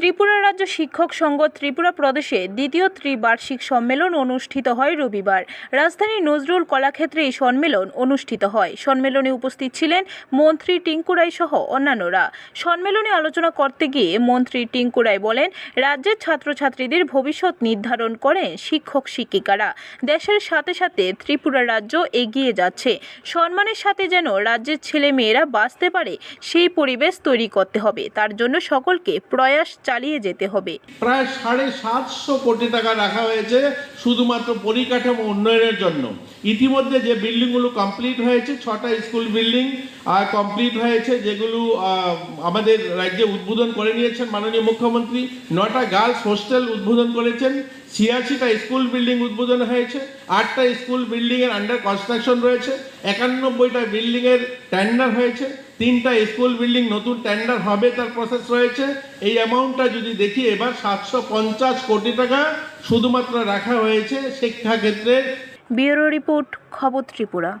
ত্রিপুরা রাজ্য শিক্ষক সংঘ ত্রিপুরা প্রদেশে দ্বিতীয় ত্রিবার্ষিক সম্মেলন অনুষ্ঠিত হয় রবিবার। রাজধানীর নজরুল কলাক্ষেত্রে এই সম্মেলন অনুষ্ঠিত হয়। সম্মেলনে উপস্থিত ছিলেন মন্ত্রী টিঙ্কুরাই সহ অন্যান্যরা। সম্মেলনে আলোচনা করতে গিয়ে মন্ত্রী টিঙ্কুরাই বলেন, রাজ্যের ছাত্রছাত্রীদের ভবিষ্যৎ নির্ধারণ করেন শিক্ষক শিক্ষিকারা। দেশের সাথে সাথে ত্রিপুরা রাজ্য এগিয়ে যাচ্ছে। সম্মানের সাথে যেন রাজ্যের ছেলে মেয়েরা বাঁচতে পারে, সেই পরিবেশ তৈরি করতে হবে। তার জন্য সকলকে প্রয়াস চালিয়ে যেতে হবে। প্রায় সাড়ে সাতশো কোটি টাকা রাখা হয়েছে শুধুমাত্র পরিকাঠামো উন্নয়নের জন্য। ইতিমধ্যে যে বিল্ডিংগুলো কমপ্লিট হয়েছে, ছটা স্কুল বিল্ডিং কমপ্লিট হয়েছে, যেগুলো আমাদের রাজ্যে উদ্বোধন করে নিয়েছেন মাননীয় মুখ্যমন্ত্রী। নটা গার্লস হোস্টেল উদ্বোধন করেছেন, ছিয়াশিটা স্কুল বিল্ডিং উদ্বোধন হয়েছে, আটটা স্কুল বিল্ডিংয়ের আন্ডার কনস্ট্রাকশন রয়েছে, একানব্বইটা বিল্ডিংয়ের এর টেন্ডার হয়েছে তিনটা স্কুল বিল্ডিং নতুন টেন্ডার হবে, তার প্রসেস রয়েছে। এই অ্যামাউন্টটা যদি দেখি, এবার সাতশো পঞ্চাশ কোটি টাকা শুধুমাত্র রাখা হয়েছে শিক্ষাক্ষেত্রে। ব্যুরো রিপোর্ট, খবর ত্রিপুরা।